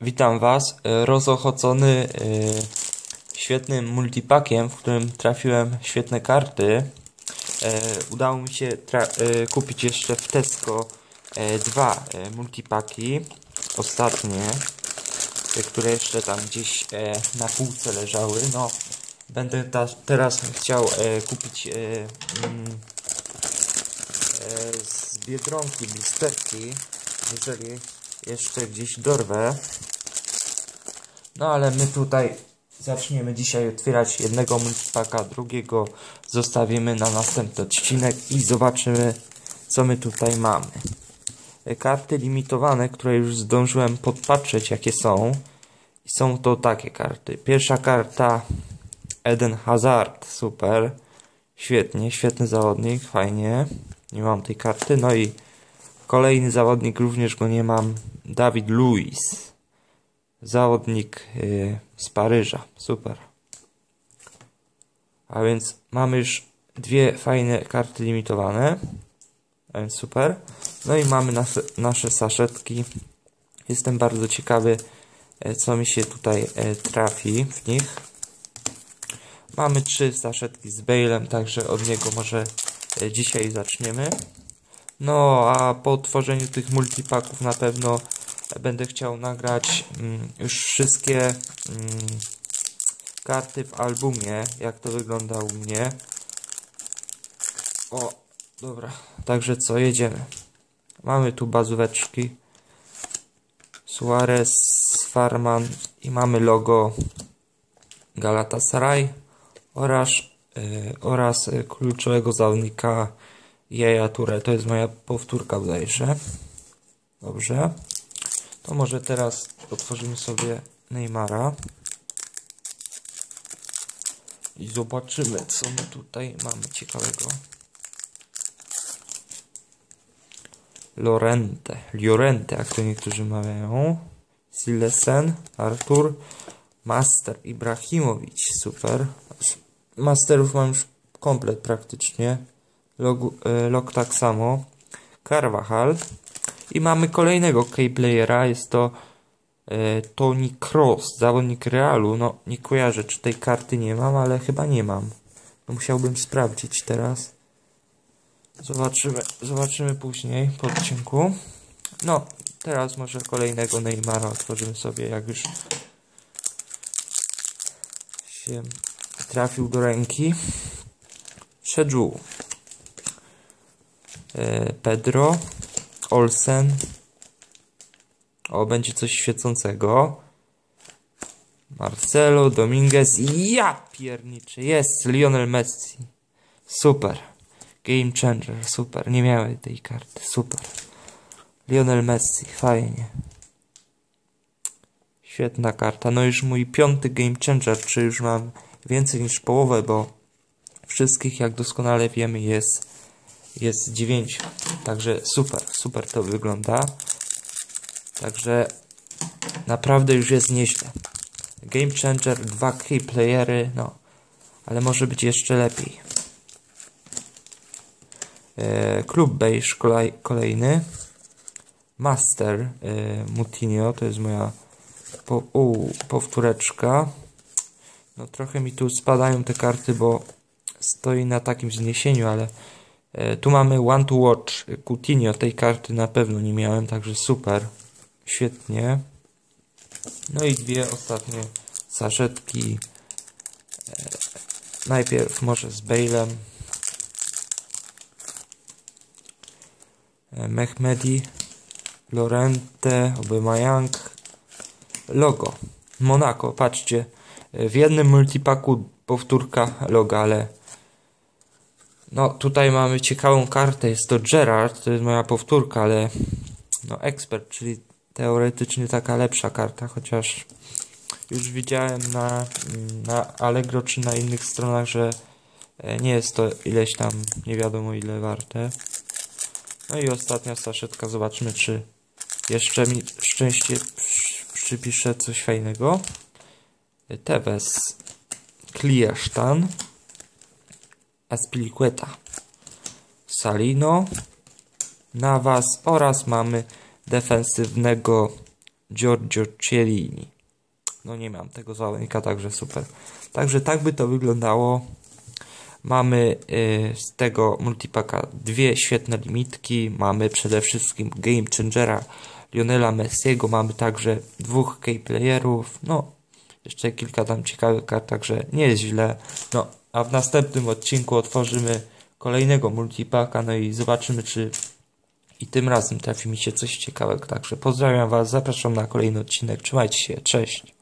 Witam Was, e, rozochocony e, świetnym multipakiem, w którym trafiłem świetne karty. E, Udało mi się kupić jeszcze w Tesco dwa multipaki, ostatnie, które jeszcze tam gdzieś na półce leżały. No, będę teraz chciał kupić mm, z Biedronki blisterki, jeżeli jeszcze gdzieś dorwę. No ale my tutaj zaczniemy dzisiaj otwierać jednego multipaka, drugiego zostawimy na następny odcinek i zobaczymy co my tutaj mamy. Karty limitowane, które już zdążyłem podpatrzeć jakie są. I są to takie karty. Pierwsza karta Eden Hazard, super. Świetnie, świetny zawodnik, fajnie. Nie mam tej karty. No i kolejny zawodnik, również go nie mam. Dawid Luiz. Zawodnik y, z Paryża, super. A więc mamy już dwie fajne karty limitowane. A więc super. No i mamy nasze, nasze saszetki. Jestem bardzo ciekawy, e, co mi się tutaj e, trafi w nich. Mamy trzy saszetki z Balem, także od niego może e, dzisiaj zaczniemy. No, a po otworzeniu tych multipaków na pewno będę chciał nagrać mm, już wszystkie mm, karty w albumie, jak to wygląda u mnie. O, dobra, także co, jedziemy. Mamy tu bazóweczki. Suarez, Farman i mamy logo Galatasaray oraz, y, oraz y, kluczowego zawodnika Jeja Ture. To jest moja powtórka bodajże. Dobrze. To może teraz otworzymy sobie Neymara. I zobaczymy, co my tutaj mamy ciekawego. Lorente, Llorente, jak to niektórzy mawiają. Silesen, Artur, Master, Ibrahimowicz, super. Masterów mam już komplet praktycznie. Log, e, log tak samo. Carvajal. I mamy kolejnego K-playera, jest to e, Tony Cross, zawodnik Realu. No, nie kojarzę, czy tej karty nie mam, ale chyba nie mam. No, musiałbym sprawdzić teraz. Zobaczymy, zobaczymy później po odcinku. No, teraz może kolejnego Neymara otworzymy sobie, jak już się trafił do ręki. Szedżu. E, Pedro. Olsen. O, będzie coś świecącego. Marcelo, Dominguez ja pierniczy. Jest Lionel Messi. Super. Game changer, super. Nie miałem tej karty, super. Lionel Messi, fajnie. Świetna karta. No już mój piąty game changer, czy już mam więcej niż połowę, bo wszystkich, jak doskonale wiemy, jest jest 9. Także super, super to wygląda. Także naprawdę już jest nieźle. Game Changer, 2 key playery, no, ale może być jeszcze lepiej. E, Klub Beige kolej, kolejny. Master e, Mutinio, to jest moja po, u, powtóreczka. No trochę mi tu spadają te karty, bo stoi na takim zniesieniu, ale tu mamy One to Watch Coutinho, tej karty na pewno nie miałem, także super, świetnie. No i dwie ostatnie saszetki. E, najpierw może z Balem. E, Mehmedi, Lorente, Aubameyang, logo. Monaco, patrzcie, w jednym multipaku powtórka loga, ale no, tutaj mamy ciekawą kartę, jest to Gerard, to jest moja powtórka, ale no ekspert, czyli teoretycznie taka lepsza karta, chociaż już widziałem na, na Allegro czy na innych stronach, że nie jest to ileś tam nie wiadomo ile warte. No i ostatnia saszetka, zobaczmy czy jeszcze mi szczęście przypisze coś fajnego. Tevez Kliesztan Aspilicueta, Salino, Navas oraz mamy defensywnego Giorgio Cielini. No nie mam tego zawodnika, także super. Także tak by to wyglądało. Mamy y, z tego multipaka dwie świetne limitki. Mamy przede wszystkim Game Changera Lionela Messiego. Mamy także dwóch key-playerów. No, jeszcze kilka tam ciekawych kart, także nie jest źle. No, a w następnym odcinku otworzymy kolejnego multipaka, no i zobaczymy, czy i tym razem trafi mi się coś ciekawego. Także pozdrawiam Was, zapraszam na kolejny odcinek. Trzymajcie się, cześć.